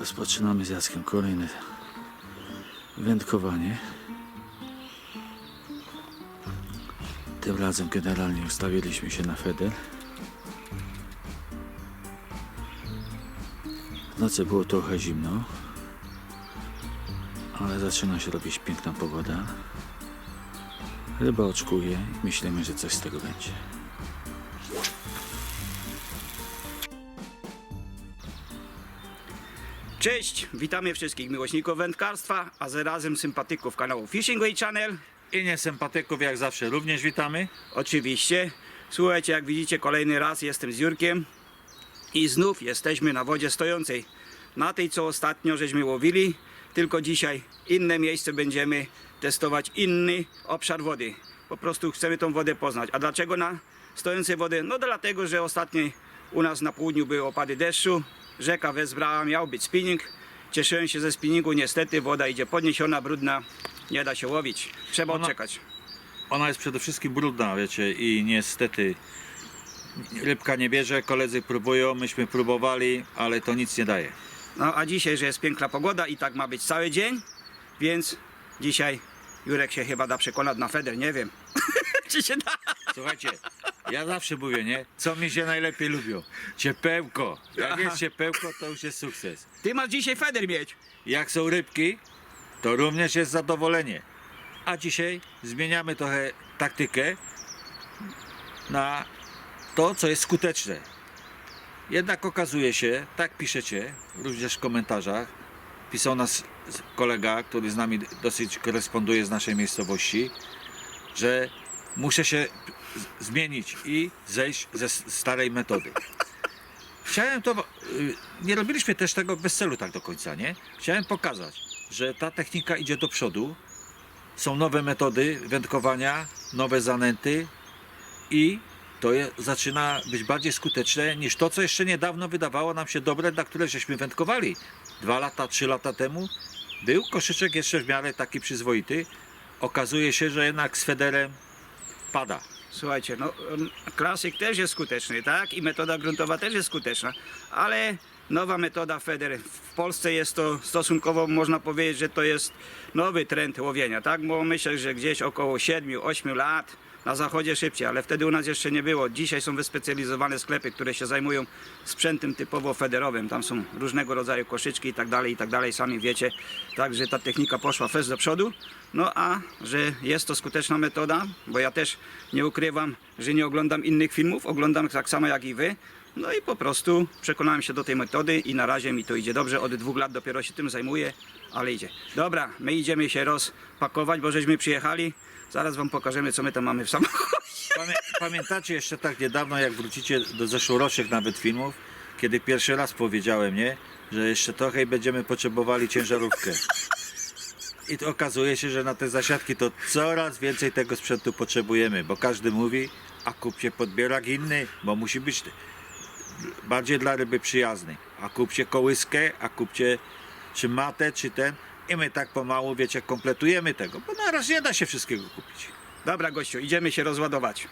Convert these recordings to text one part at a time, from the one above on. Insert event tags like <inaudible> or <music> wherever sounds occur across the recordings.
Rozpoczynamy z Jackiem kolejne wędkowanie. Tym razem generalnie ustawiliśmy się na feder. W nocy było trochę zimno, ale zaczyna się robić piękna pogoda. Ryba oczkuje i myślimy, że coś z tego będzie. Cześć, witamy wszystkich miłośników wędkarstwa, a zarazem sympatyków kanału Fishing Way Channel. I niesympatyków jak zawsze również witamy. Oczywiście, słuchajcie, jak widzicie, kolejny raz jestem z Jurkiem i znów jesteśmy na wodzie stojącej. Na tej, co ostatnio żeśmy łowili, tylko dzisiaj inne miejsce będziemy testować, inny obszar wody. Po prostu chcemy tą wodę poznać. A dlaczego na stojącej wody? No dlatego, że ostatnio u nas na południu były opady deszczu, rzeka wezbrała, miał być spinning. Cieszyłem się ze spinningu, niestety woda idzie podniesiona, brudna, nie da się łowić. Trzeba Ona- odczekać. Ona jest przede wszystkim brudna, wiecie, i niestety rybka nie bierze, koledzy próbują, myśmy próbowali, ale to nic nie daje. No a dzisiaj, że jest piękna pogoda i tak ma być cały dzień, więc dzisiaj Jurek się chyba da przekonać na feder, nie wiem. <laughs> Czy się da? Słuchajcie, ja zawsze mówię, nie? Co mi się najlepiej lubią? Ciepełko. Jak Aha. jest ciepełko, to już jest sukces. Ty masz dzisiaj feder mieć. Jak są rybki, to również jest zadowolenie. A dzisiaj zmieniamy trochę taktykę na to, co jest skuteczne. Jednak okazuje się, tak piszecie również w komentarzach, pisał nas kolega, który z nami dosyć koresponduje z naszej miejscowości, że muszę się zmienić i zejść ze starej metody. Chciałem to. y, Nie robiliśmy też tego bez celu tak do końca, nie? Chciałem pokazać, że ta technika idzie do przodu. Są nowe metody wędkowania, nowe zanęty i to je, zaczyna być bardziej skuteczne niż to, co jeszcze niedawno wydawało nam się dobre, dla które żeśmy wędkowali. Dwa lata, trzy lata temu był koszyczek jeszcze w miarę taki przyzwoity. Okazuje się, że jednak z federem pada. Słuchajcie, no klasyk też jest skuteczny, tak? I metoda gruntowa też jest skuteczna, ale nowa metoda feder. W Polsce jest to stosunkowo, można powiedzieć, że to jest nowy trend łowienia, tak? Bo myślę, że gdzieś około 7-8 lat na zachodzie szybciej, ale wtedy u nas jeszcze nie było. Dzisiaj są wyspecjalizowane sklepy, które się zajmują sprzętem typowo federowym. Tam są różnego rodzaju koszyczki i tak dalej, i tak dalej, sami wiecie. Także ta technika poszła fest do przodu. No a że jest to skuteczna metoda, bo ja też nie ukrywam, że nie oglądam innych filmów, oglądam tak samo jak i wy. No i po prostu przekonałem się do tej metody i na razie mi to idzie dobrze. Od dwóch lat dopiero się tym zajmuję, ale idzie. Dobra, my idziemy się rozpakować, bo żeśmy przyjechali. Zaraz wam pokażemy, co my tam mamy w samochodzie. Pamię pamiętacie jeszcze tak niedawno, jak wrócicie do zeszłorocznych nawet filmów, kiedy pierwszy raz powiedziałem, nie? Że jeszcze trochę i będziemy potrzebowali ciężarówkę. I to okazuje się, że na te zasiadki to coraz więcej tego sprzętu potrzebujemy, bo każdy mówi, a kupcie podbierak inny, bo musi być bardziej dla ryby przyjazny. A kupcie kołyskę, a kupcie czy matę, czy ten. I my tak pomału, wiecie, kompletujemy tego, bo naraz nie da się wszystkiego kupić. Dobra, gościu, idziemy się rozładować.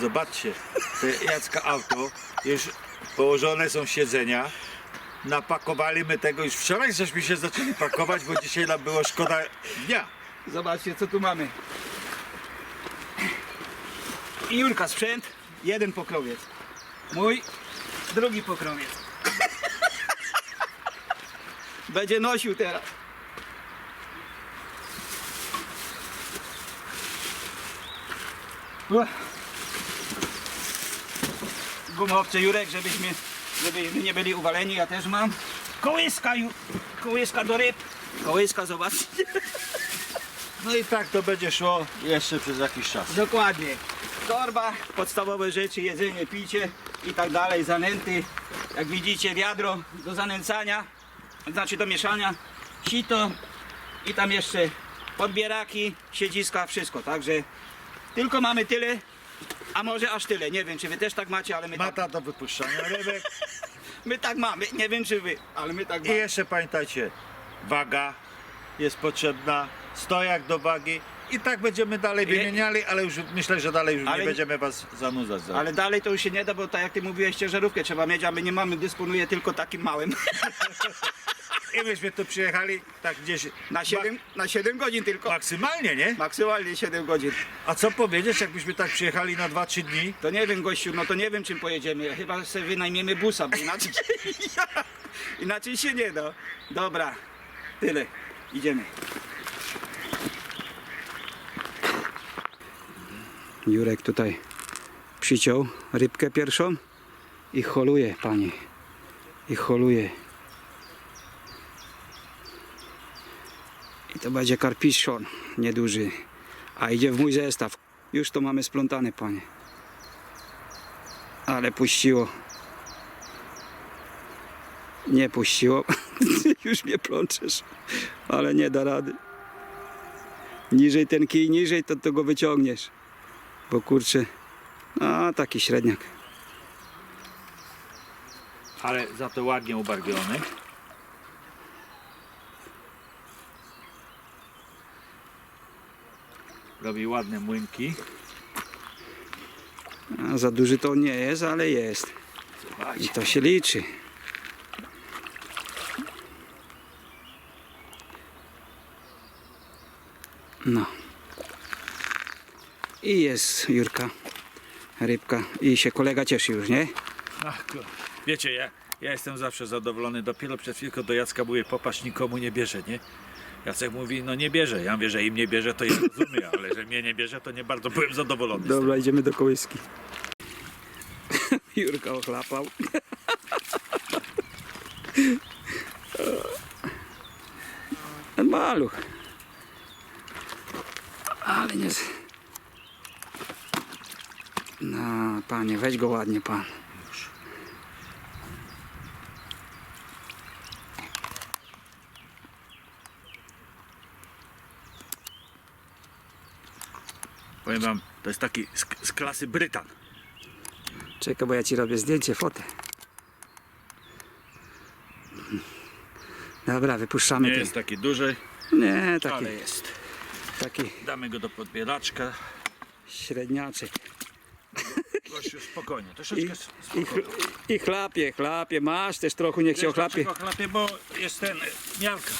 Zobaczcie, te Jacka auto, już położone są siedzenia. Napakowali my tego już wczoraj, żeśmy się zaczęli pakować, bo dzisiaj nam było szkoda dnia. Zobaczcie, co tu mamy. I Jurka sprzęt, jeden pokrowiec. Mój, drugi pokrowiec. Będzie nosił teraz. Uch. Gumowce Jurek, żebyśmy, żebyśmy nie byli uwaleni, ja też mam. Kołyska, kołyska do ryb. Kołyska, zobaczcie. No i tak to będzie szło jeszcze przez jakiś czas. Dokładnie. Torba, podstawowe rzeczy, jedzenie, picie i tak dalej, zanęty. Jak widzicie, wiadro do zanęcania, znaczy do mieszania, sito i tam jeszcze podbieraki, siedziska, wszystko. Także tylko mamy tyle, a może aż tyle. Nie wiem, czy wy też tak macie, ale my, tak, Mata do wypuszczania rybek. <laughs> my tak mamy. Nie wiem, czy wy, ale my tak I mamy. jeszcze pamiętajcie, waga jest potrzebna, stojak do wagi I tak będziemy dalej wymieniali, ale już myślę, że dalej już Ale nie będziemy was zanudzać. Za... Ale dalej to już się nie da, bo tak jak ty mówiłeś, ciężarówkę trzeba mieć, a my nie mamy, dysponuje tylko takim małym. <laughs> I myśmy tu przyjechali tak gdzieś Na 7, na 7 godzin tylko. maksymalnie, nie? Maksymalnie 7 godzin. A co powiedzieć, jakbyśmy tak przyjechali na 2-3 dni? To nie wiem, gościu, no to nie wiem czym pojedziemy. Chyba sobie wynajmiemy busa, bo inaczej, <laughs> inaczej się nie da. Dobra, tyle. Idziemy. Jurek tutaj przyciął rybkę pierwszą i holuje, pani. I holuje. I to będzie karpiszon nieduży. A idzie w mój zestaw. Już to mamy splątane, panie. Ale puściło. Nie puściło. <laughs> Już mnie plączesz. Ale nie da rady. Niżej ten kij, niżej to, to go wyciągniesz. Bo kurczę. A taki średniak. Ale za to ładnie ubarwiony. Robi ładne młynki. A za duży to nie jest, ale jest. I to się liczy. No. I jest Jurka. Rybka. I się kolega cieszy już, nie? Ach, kur- Wiecie, ja, ja jestem zawsze zadowolony. Dopiero przed chwilką do Jacka mówię, popatrz, nikomu nie bierze, nie? Jacek mówi, no nie bierze. Ja mówię, że im nie bierze, to ja rozumiem, ale że mnie nie bierze, to nie bardzo byłem zadowolony. Dobra, idziemy do kołyski. Jurka ochlapał. <laughs> Maluch. Ale nie... z- No, panie, weź go ładnie, pan. Powiem wam, to jest taki z, z klasy Brytan. Czekaj, bo ja ci robię zdjęcie, fotę. Dobra, wypuszczamy Nie ten. jest taki duży, Nie, taki, ale jest. taki Damy go do podbieraczka. średniaczek. Gościu, spokojnie, troszeczkę i, spokojnie. I chlapie, chlapie, masz też trochę, niech się ochlapie. chlapie, bo jest ten, miarka.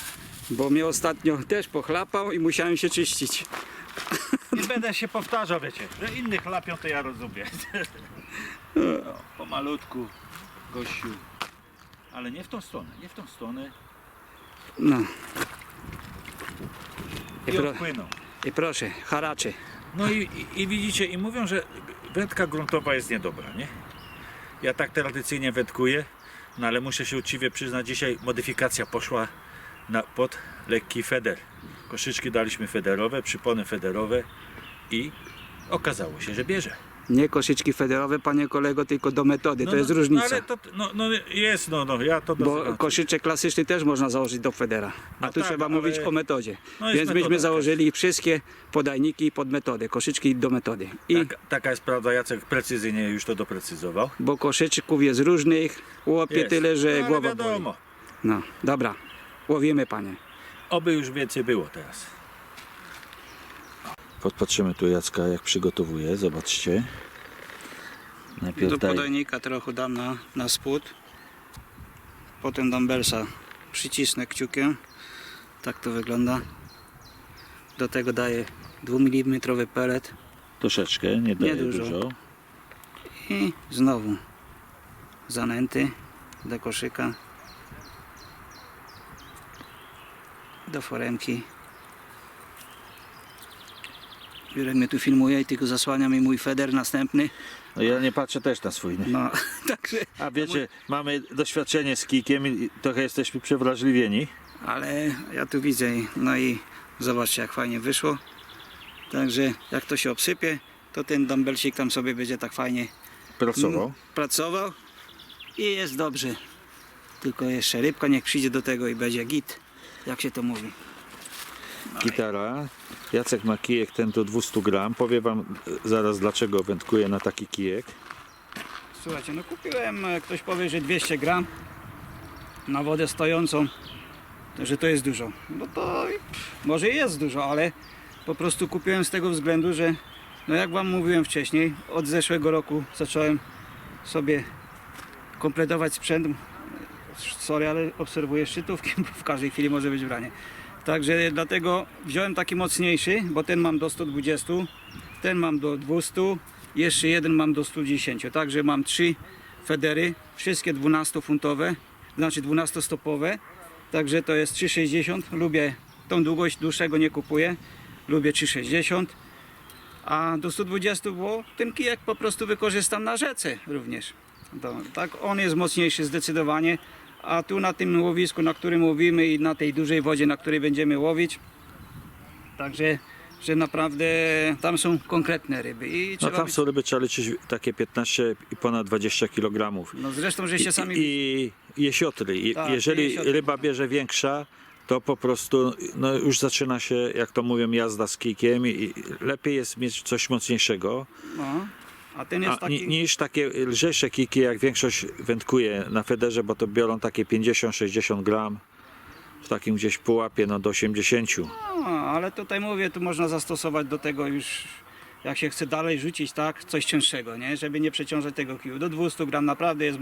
Bo mnie ostatnio też pochlapał i musiałem się czyścić. Nie będę się powtarzał, wiecie, że innych lapią, to ja rozumiem. <laughs> No, pomalutku, gościu. Ale nie w tą stronę, nie w tą stronę. No. I, I pro, odpłyną. I proszę, haracze. No i, i, i widzicie, i mówią, że wędka gruntowa jest niedobra, nie? Ja tak tradycyjnie wędkuję, no ale muszę się uczciwie przyznać, dzisiaj modyfikacja poszła na, pod lekki feder. Koszyczki daliśmy federowe, przypony federowe i okazało się, że bierze. Nie koszyczki federowe, panie kolego, tylko do metody. No, to jest no, różnica. Ale to, no, no jest, no, no ja to Bo dozywam. koszyczek klasyczny też można założyć do federa. A No tu tak, trzeba ale- mówić o metodzie. No jest Więc metoda myśmy założyli wszystkie podajniki pod metodę. Koszyczki do metody. I Tak, taka jest prawda, Jacek precyzyjnie już to doprecyzował. bo koszyczków jest różnych, łopie Jest. tyle, że no, ale głowa boli. wiadomo, No, dobra. Łowimy, panie. oby już więcej było teraz. Podpatrzymy tu Jacka, jak przygotowuje, zobaczcie. Najpierw Do daj, podajnika trochę dam na, na spód. Potem dumbbellsa przycisnę kciukiem. Tak to wygląda. Do tego daję 2 mm pelet troszeczkę, nie daje dużo. dużo. i znowu zanęty do koszyka. Do foremki. Jurek mnie tu filmuje i tylko zasłania mi mój feder następny. No ja nie patrzę też na swój. Nie? No, <laughs> także A wiecie, mamy doświadczenie z kikiem i trochę jesteśmy przewrażliwieni. Ale ja tu widzę, i- no i zobaczcie jak fajnie wyszło. Także jak to się obsypie, to ten dumbbellsik tam sobie będzie tak fajnie Pracował. pracował i jest dobrze. Tylko jeszcze rybka niech przyjdzie do tego i będzie git, jak się to mówi. Gitara. Jacek ma kijek ten do 200 gram. Powiem wam zaraz dlaczego wędkuję na taki kijek. Słuchajcie, no kupiłem, e, ktoś powie, że 200 gram na wodę stojącą, to, że to jest dużo. No to pff, może jest dużo, ale Po prostu kupiłem z tego względu, że no jak wam mówiłem wcześniej, od zeszłego roku zacząłem sobie kompletować sprzęt. Sorry, ale obserwuję szczytówki, bo w każdej chwili może być branie. Także dlatego wziąłem taki mocniejszy, bo ten mam do 120, ten mam do 200, jeszcze jeden mam do 110. Także mam trzy federy, wszystkie 12-funtowe, znaczy 12-stopowe. Także to jest 3,60. Lubię tą długość, dłuższego nie kupuję. Lubię 3,60. A do 120, bo ten kijek po prostu wykorzystam na rzece również. To, tak, on jest mocniejszy zdecydowanie. A tu na tym łowisku, na którym łowimy i na tej dużej wodzie, na której będziemy łowić, także że naprawdę tam są konkretne ryby. I No tam być, są ryby, trzeba liczyć takie 15 i ponad 20 kg. no zresztą, że się sami... I, i jesiotry. I, Tak, Jeżeli jesiotry. ryba bierze większa, to po prostu no już zaczyna się, jak to mówią, jazda z kijkiem i lepiej jest mieć coś mocniejszego, No, a ten jest a, taki... niż takie lżejsze kiki, jak większość wędkuje na federze, bo to biorą takie 50-60 gram, w takim gdzieś pułapie no do 80. No, ale tutaj mówię, tu można zastosować do tego już, jak się chce dalej rzucić, tak, coś cięższego, nie? Żeby nie przeciążać tego kiju. Do 200 gram naprawdę jest,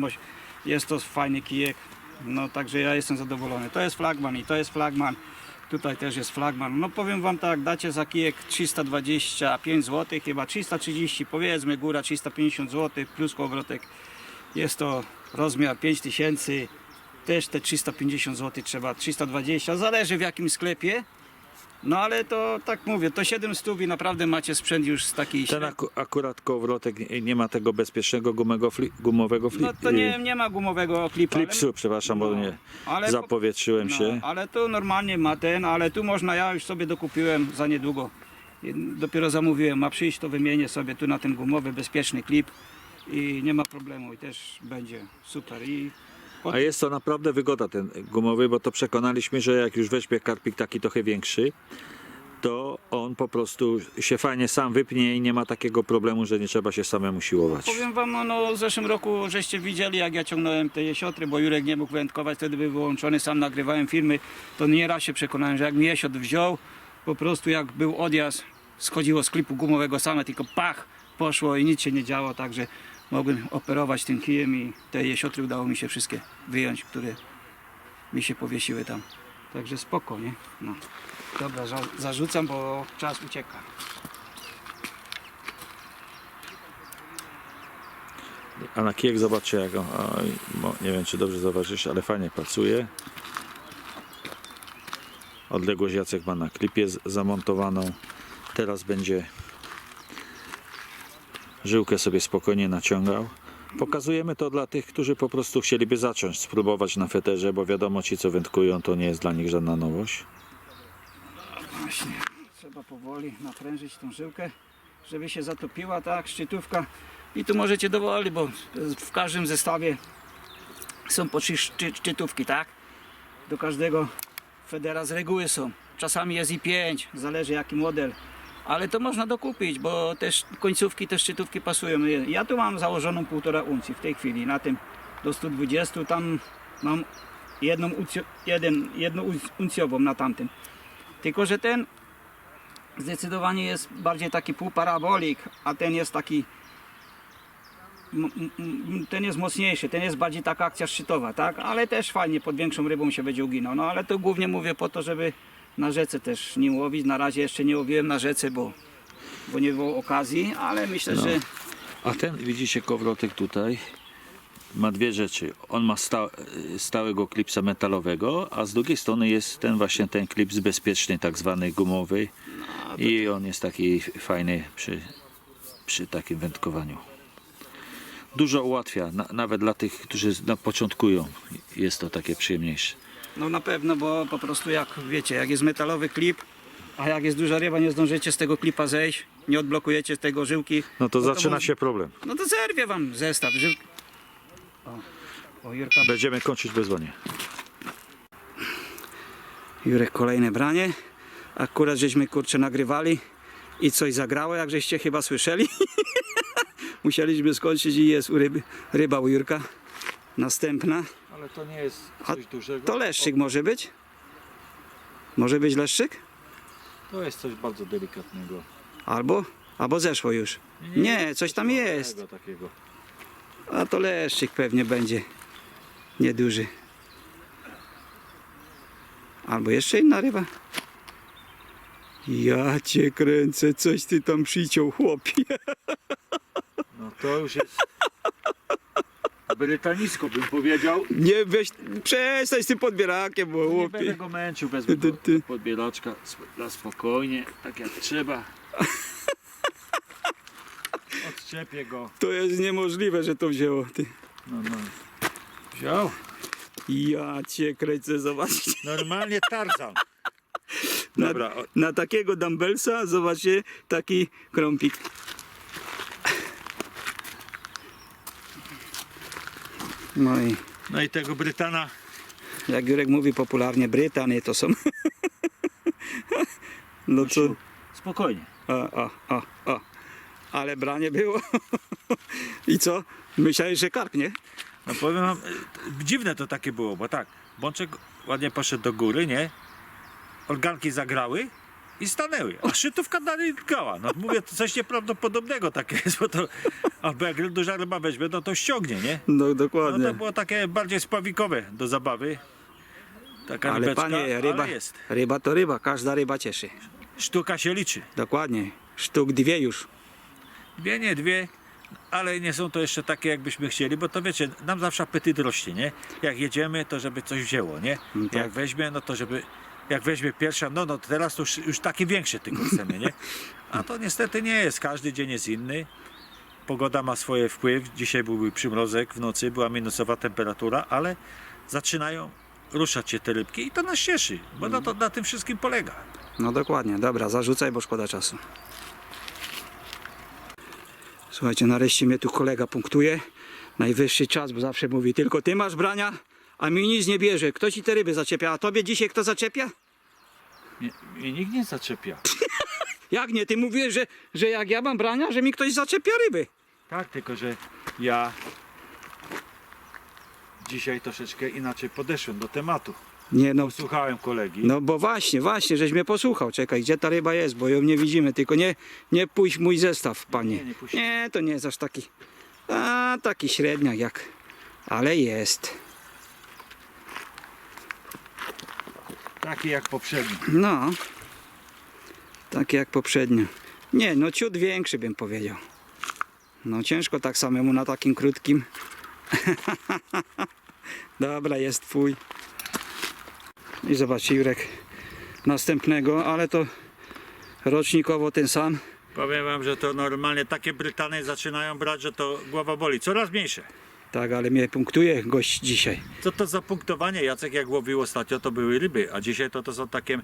jest to fajny kijek. No, także ja jestem zadowolony. To jest flagman i to jest flagman. Tutaj też jest flagman. No powiem wam tak, dacie za kijek 325 zł, chyba 330, powiedzmy góra 350 zł plus kołowrotek. Jest to rozmiar 5000. Też te 350 zł trzeba, 320, zależy w jakim sklepie. No ale to tak mówię, to 7 stóp i naprawdę macie sprzęt już z takiej Ten średniej- aku, akurat kołowrotek nie- nie ma tego bezpiecznego gumego fli, gumowego fli, No to nie, nie ma gumowego klipa. ale- klipsu, przepraszam, bo No, nie ale po- zapowietrzyłem no, się. Ale tu normalnie ma ten, ale tu można, ja już sobie dokupiłem za niedługo. I Dopiero zamówiłem, ma przyjść, to wymienię sobie tu na ten gumowy, bezpieczny klip i nie ma problemu i też będzie super. I A jest to naprawdę wygoda ten gumowy, bo to przekonaliśmy, że jak już weźmie karpik taki trochę większy, to on po prostu się fajnie sam wypnie i nie ma takiego problemu, że nie trzeba się samemu siłować. Powiem wam, no, w zeszłym roku żeście widzieli jak ja ciągnąłem te jesiotry, bo Jurek nie mógł wędkować, wtedy był wyłączony, sam nagrywałem filmy, to nieraz się przekonałem, że jak mi jesiot wziął, po prostu jak był odjazd, schodziło z klipu gumowego same, tylko pach, poszło i nic się nie działo, także mogłem operować tym kijem i te jesiotry udało mi się wszystkie wyjąć, które mi się powiesiły tam. Także spoko, nie? No. Dobra, za- zarzucam, bo czas ucieka. A na kijek zobaczcie jak on, nie wiem czy dobrze zauważysz, ale fajnie pracuje. Odległość Jacek ma na klipie zamontowaną. Teraz będzie żyłkę sobie spokojnie naciągał. Pokazujemy to dla tych, którzy po prostu chcieliby zacząć spróbować na feterze, bo wiadomo ci co wędkują to nie jest dla nich żadna nowość. Właśnie, trzeba powoli naprężyć tą żyłkę, żeby się zatopiła, tak, szczytówka. I tu możecie dowoli, bo w każdym zestawie są po trzy szczy, szczytówki, tak? Do każdego federa z reguły są. Czasami jest i pięć, zależy jaki model. Ale to można dokupić, bo też końcówki, te szczytówki pasują. Ja tu mam założoną półtora uncji w tej chwili, na tym do 120, tam mam jedną, uncio, jeden, jedną unc- uncjową na tamtym. Tylko, że ten zdecydowanie jest bardziej taki półparabolik, a ten jest taki. Ten jest mocniejszy, ten jest bardziej taka akcja szczytowa, tak? Ale też fajnie pod większą rybą się będzie uginał. No ale to głównie mówię po to, żeby na rzece też nim łowić. Na razie jeszcze nie łowiłem na rzece, bo, bo nie było okazji, ale myślę, że A ten, widzicie, kowrotek tutaj ma dwie rzeczy. On ma sta, stałego klipsa metalowego, a z drugiej strony jest ten właśnie ten klips bezpieczny, tak zwany gumowy. I on jest taki fajny przy, przy takim wędkowaniu. Dużo ułatwia, na, nawet dla tych, którzy na początkują. Jest to takie przyjemniejsze. No na pewno, bo po prostu jak wiecie, jak jest metalowy klip, a jak jest duża ryba, nie zdążycie z tego klipa zejść, nie odblokujecie tego żyłki. No to bo zaczyna się problem. No to zerwie wam zestaw. Żył... O, o Jurka. Będziemy kończyć bezwanie. Jurek kolejne branie. Akurat żeśmy kurczę nagrywali i coś zagrało, jak żeście chyba słyszeli. <laughs> Musieliśmy skończyć i jest u ryby, ryba u Jurka. Następna. Ale to nie jest coś dużego. To leszczyk może być? Może być leszczyk? To jest coś bardzo delikatnego. Albo, albo zeszło już. Nie, coś tam jest. Takiego. A to leszczyk pewnie będzie nieduży. Albo jeszcze inna ryba. Ja cię kręcę, coś ty tam przyciął, chłopie. No to już jest <laughs> brytanisko bym powiedział. Nie weź, przestań z tym podbierakiem, bo Nie chłopie. będę go męczył, wezmę Ty, ty. podbieraczka sp- na spokojnie, tak jak trzeba. <laughs> Odczepię go. To jest niemożliwe, że to wzięło. Ty. No, no. Wziął. Ja cię kręcę, zobaczcie. Normalnie Tarzan. Na, Dobra, o- na takiego dumbbellsa, zobaczcie, taki krąpik. No i no i tego Brytana jak Jurek mówi popularnie, Brytanie to są. <laughs> No co? spokojnie. O, o, o, o. Ale branie było. <laughs> I co? Myślałeś, że karp, nie? No powiem wam, e, dziwne to takie było, bo tak, Bączek ładnie poszedł do góry, nie? Organki zagrały i stanęły, a szytówka dalej grała. No mówię, to coś nieprawdopodobnego takie jest, bo to, albo jak duża ryba weźmie, no to ściągnie, nie? No No dokładnie. to było takie bardziej spławikowe do zabawy. Taka ale rybeczka, panie, ryba, ale jest. ryba to ryba, każda ryba cieszy. Sztuka się liczy. Dokładnie. Sztuk dwie już. Dwie, nie dwie, ale nie są to jeszcze takie, jakbyśmy chcieli, bo to wiecie, nam zawsze apetyt rośnie, nie? Jak jedziemy, to żeby coś wzięło, nie? No tak. Jak weźmie, no to żeby, jak weźmie pierwsza, no, no teraz to już, już takie większe tylko chcemy, nie? A to niestety nie jest, każdy dzień jest inny. Pogoda ma swoje wpływ. Dzisiaj byłby przymrozek w nocy, była minusowa temperatura, ale zaczynają ruszać się te rybki i to nas cieszy, bo no to na tym wszystkim polega. No dokładnie. Dobra, zarzucaj, bo szkoda czasu. Słuchajcie, nareszcie mnie tu kolega punktuje. Najwyższy czas, bo zawsze mówi, tylko ty masz brania, a mi nic nie bierze. Kto ci te ryby zaczepia? A tobie dzisiaj kto zaczepia? Mnie, nikt nie zaczepia. <laughs> Jak nie? Ty mówisz, że, że jak ja mam brania, że mi ktoś zaczepia ryby. Tak, tylko że ja dzisiaj troszeczkę inaczej podeszłem do tematu. Nie no, Słuchałem kolegi. no bo właśnie, właśnie, żeś mnie posłuchał. Czekaj, gdzie ta ryba jest, bo ją nie widzimy. Tylko nie, nie pójść mój zestaw, panie. Nie, nie, to nie jest aż taki, a taki średniak jak, ale jest. Taki jak poprzedni. No, takie jak poprzednio. Nie, no ciut większy bym powiedział. No ciężko tak samemu na takim krótkim. <laughs> Dobra, jest twój. I zobaczcie, Jurek, następnego, ale to rocznikowo ten sam. Powiem wam, że to normalnie takie Brytany zaczynają brać, że to głowa boli. Coraz mniejsze. Tak, ale mnie punktuje gość dzisiaj. Co to za punktowanie? Jacek jak łowił ostatnio, to były ryby, a dzisiaj to, to są takie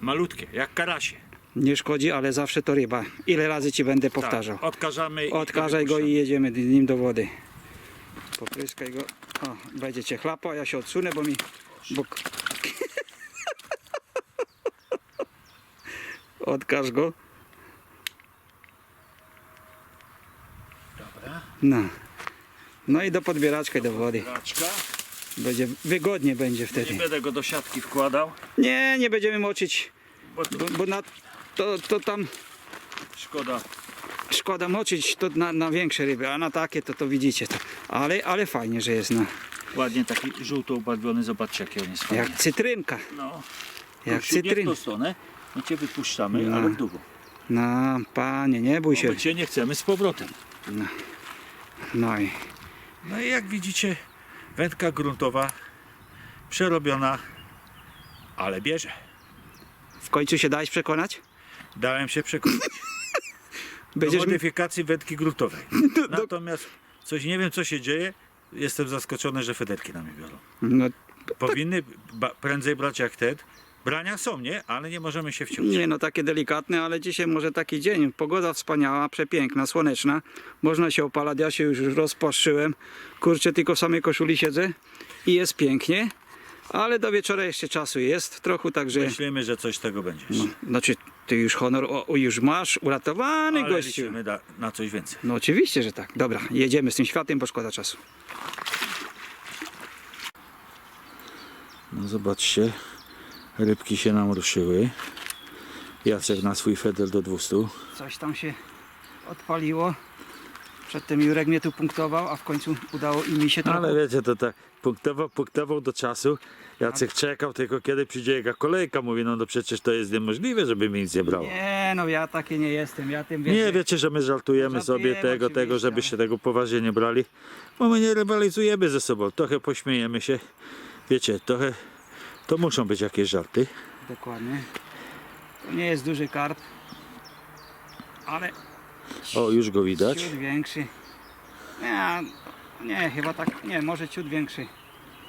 malutkie, jak karasie. Nie szkodzi, ale zawsze to ryba. Ile razy ci będę powtarzał? Tak, odkażamy i Odkażaj go i jedziemy nim do wody. Popryskaj go. O, będzie cię chlapał, ja się odsunę, bo mi... Bo... <laughs> Odkaż go. Dobra. No. No i do podbieraczka i do wody. Raczka. Będzie wygodnie będzie Nie wtedy. będę go do siatki wkładał, Nie, nie będziemy moczyć, bo to bo, bo na to, to tam szkoda. szkoda moczyć to na, na większe ryby, a na takie to to widzicie to. Ale, ale fajnie, że jest na Ładnie taki żółto ubarwiony, zobaczcie jaki on jest fajny. jak cytrynka. No. Jak Krzysiu, Nie w cytryn. tą stronę, my cię wypuszczamy, No. ale w dół. No, panie, nie bój się. My cię nie chcemy z powrotem. No i No i jak widzicie, wędka gruntowa przerobiona, ale bierze. w końcu się dałeś przekonać? Dałem się przekonać <laughs> do Będziesz mi... modyfikacji wędki gruntowej. <laughs> do- Natomiast coś nie wiem co się dzieje, jestem zaskoczony, że federki nami biorą. No, Powinny prędzej brać jak ten. Brania są, nie? Ale nie możemy się wciąć. nie no, takie delikatne, ale dzisiaj może taki dzień. Pogoda wspaniała, przepiękna, słoneczna. Można się opalać, ja się już rozpłaszczyłem. Kurczę, tylko w samej koszuli siedzę i jest pięknie. Ale do wieczora jeszcze czasu jest trochę, także... Myślimy, że coś z tego będzie. jeszcze. Znaczy, ty już honor o, o, już masz, uratowany Ale gościu. liczymy da, na coś więcej. No oczywiście, że tak. Dobra, jedziemy z tym światem, bo szkoda czasu. No zobaczcie, rybki się nam ruszyły. Jacek na swój feder do 200. Coś tam się odpaliło. Przedtem Jurek mnie tu punktował, a w końcu udało i mi się trochę. Ale wiecie, to tak punktował, punktował do czasu. Jacek czekał tylko kiedy przyjdzie jego kolejka. Mówi, no, no przecież to jest niemożliwe, żeby mi nic nie brało. Nie no, ja taki nie jestem. Ja tym Nie, więcej. wiecie, że my żartujemy sobie Żartujemy tego, tego, oczywiście, żebyście tego poważnie nie brali. Bo my nie rywalizujemy ze sobą. Trochę pośmiejemy się. Wiecie, trochę to muszą być jakieś żarty. Dokładnie. To nie jest duży karp, ale O, już go widać. ciut większy. Nie, nie, chyba tak, nie, może ciut większy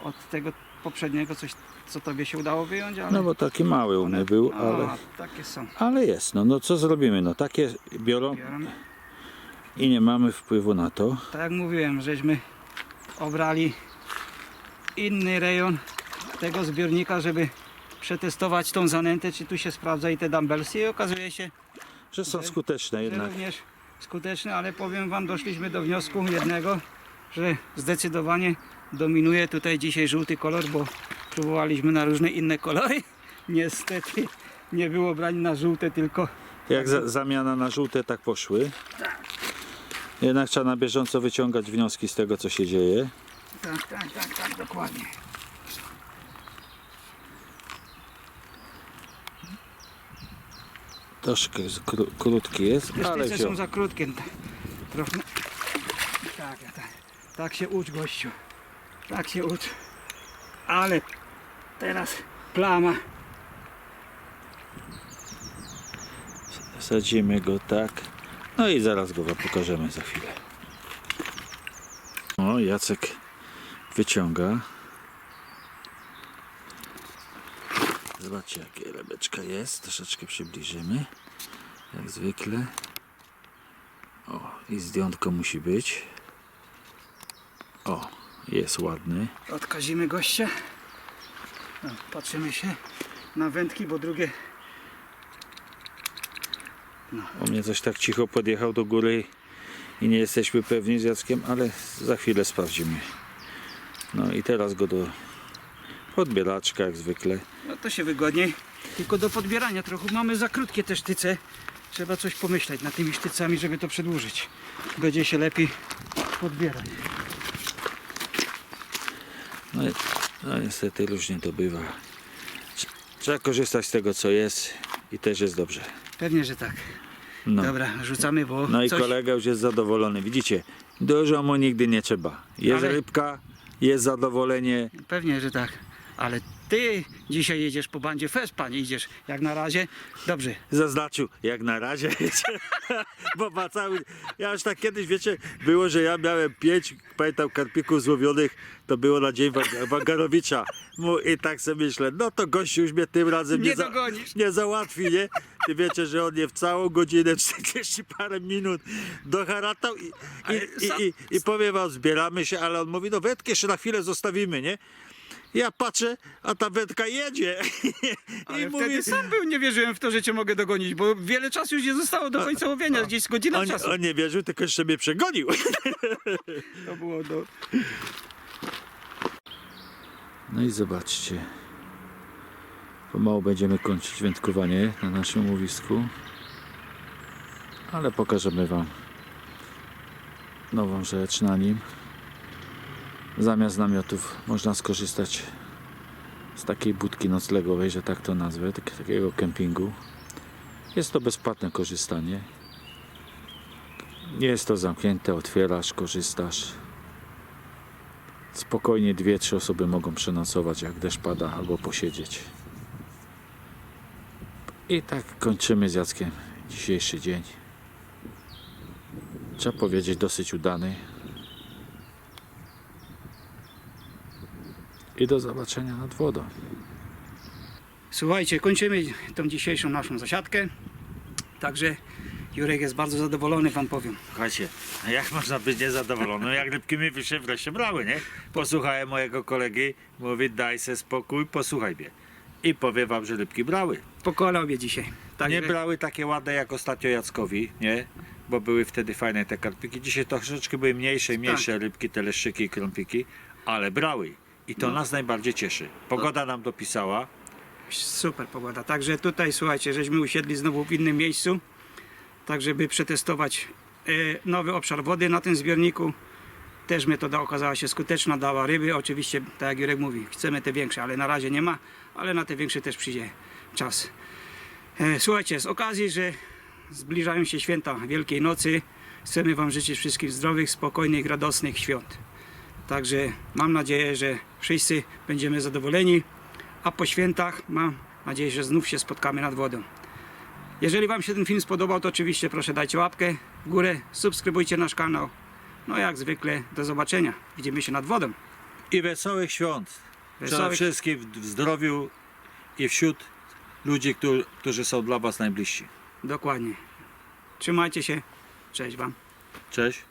od tego poprzedniego, coś, co tobie się udało wyjąć, ale... No bo taki mały u mnie był, A, ale, takie są. ale jest. No, no co zrobimy? No takie biorą Biorę. i nie mamy wpływu na to. Tak jak mówiłem, żeśmy obrali inny rejon tego zbiornika, żeby przetestować tą zanętę, czy tu się sprawdza i te dumbbellsy i okazuje się, Że są skuteczne że jednak. również skuteczne, ale powiem Wam, doszliśmy do wniosku jednego, że zdecydowanie dominuje tutaj dzisiaj żółty kolor, bo próbowaliśmy na różne inne kolory. <laughs> Niestety nie było brań na żółte, tylko Jak za, zamiana na żółte tak poszły. Jednak trzeba na bieżąco wyciągać wnioski z tego, co się dzieje. tak, tak, tak, tak, dokładnie. Troszkę kró, krótki jest, Te ale sztyce są za krótkie. Trochę. Tak, tak. Tak się ucz, gościu. Tak się ucz. Ale teraz plama. Sadzimy go tak. No i zaraz go wam pokażemy za chwilę. O, Jacek wyciąga. Zobaczcie, jakie lebeczka jest. Troszeczkę przybliżymy. Jak zwykle. O, i zdjątko musi być. O, jest ładny. Odkazimy gościa. No, patrzymy się na wędki, bo drugie U mnie coś tak cicho podjechał do góry i nie jesteśmy pewni z Jackiem, ale za chwilę sprawdzimy. No i teraz go do podbieraczka jak zwykle. No to się wygodniej. Tylko do podbierania trochę mamy za krótkie te sztyce. Trzeba coś pomyśleć nad tymi sztycami, żeby to przedłużyć. Będzie się lepiej podbierać. No, i- no niestety różnie to bywa. Trz- Trzeba korzystać z tego co jest i też jest dobrze. Pewnie, że tak. No, Dobra, rzucamy, bo no i coś... kolega już jest zadowolony. Widzicie, dużo mu nigdy nie trzeba. Jest Ale- rybka, jest zadowolenie. Pewnie, że tak. Ale ty dzisiaj jedziesz po bandzie fest, panie, idziesz jak na razie. Dobrze, zaznaczył jak na razie, <laughs> bo ma cały, ja już tak kiedyś, wiecie, było, że ja miałem pięć, pamiętam, karpików złowionych, to było na dzień Mu- i tak sobie myślę, no to gościu już mnie tym razem Nie nie, za, nie załatwi, nie? Ty wiecie, że on nie w całą godzinę, <laughs> 40 parę minut doharatał i, i, i, i, i powiem wam, zbieramy się, ale on mówi, no wędkę jeszcze na chwilę zostawimy, nie? Ja patrzę, a ta wędka jedzie. <laughs> ale I wtedy mówi, sam był, nie wierzyłem w to, że cię mogę dogonić, bo wiele czasu już nie zostało do końca łowienia, gdzieś godzina on, czasu. on nie wierzył, tylko jeszcze mnie przegonił. <laughs> To było do... No i zobaczcie. Pomału będziemy kończyć wędkowanie na naszym łowisku. Ale pokażemy Wam nową rzecz na nim. Zamiast namiotów można skorzystać z takiej budki noclegowej, że tak to nazwę, tak, takiego kempingu. Jest to bezpłatne korzystanie. Nie jest to zamknięte, otwierasz, korzystasz. Spokojnie dwie, trzy osoby mogą przenocować, jak deszcz pada, albo posiedzieć. I tak kończymy z Jackiem dzisiejszy dzień. Trzeba powiedzieć, dosyć udany. I do zobaczenia nad wodą. Słuchajcie, kończymy tą dzisiejszą naszą zasiadkę. Także Jurek jest bardzo zadowolony, wam powiem. Słuchajcie, a jak można być niezadowolonym, jak rybki mi się wreszcie brały, nie? Posłuchałem mojego kolegi, mówi daj se spokój, posłuchaj mnie. I powiem wam, że rybki brały. Pokolał mnie dzisiaj. Także Nie brały takie ładne jak ostatnio Jackowi, nie? Bo były wtedy fajne te karpiki. Dzisiaj troszeczkę były mniejsze i mniejsze rybki, te leszczyki i krąpiki, ale brały. I to nas najbardziej cieszy. Pogoda nam dopisała. Super pogoda. Także tutaj, słuchajcie, żeśmy usiedli znowu w innym miejscu, tak żeby przetestować e, nowy obszar wody na tym zbiorniku. Też metoda okazała się skuteczna, dała ryby. Oczywiście, tak jak Jurek mówi, chcemy te większe, ale na razie nie ma, ale na te większe też przyjdzie czas. E, Słuchajcie, z okazji, że zbliżają się święta Wielkiej Nocy, chcemy Wam życzyć wszystkim zdrowych, spokojnych, radosnych świąt. Także mam nadzieję, że wszyscy będziemy zadowoleni, a po świętach mam nadzieję, że znów się spotkamy nad wodą. Jeżeli Wam się ten film spodobał, to oczywiście proszę dajcie łapkę w górę, subskrybujcie nasz kanał. No jak zwykle, do zobaczenia. Widzimy się nad wodą. I wesołych świąt. Przede Wesołych- wszystkim w zdrowiu i wśród ludzi, którzy są dla Was najbliżsi. Dokładnie. Trzymajcie się. Cześć Wam. Cześć.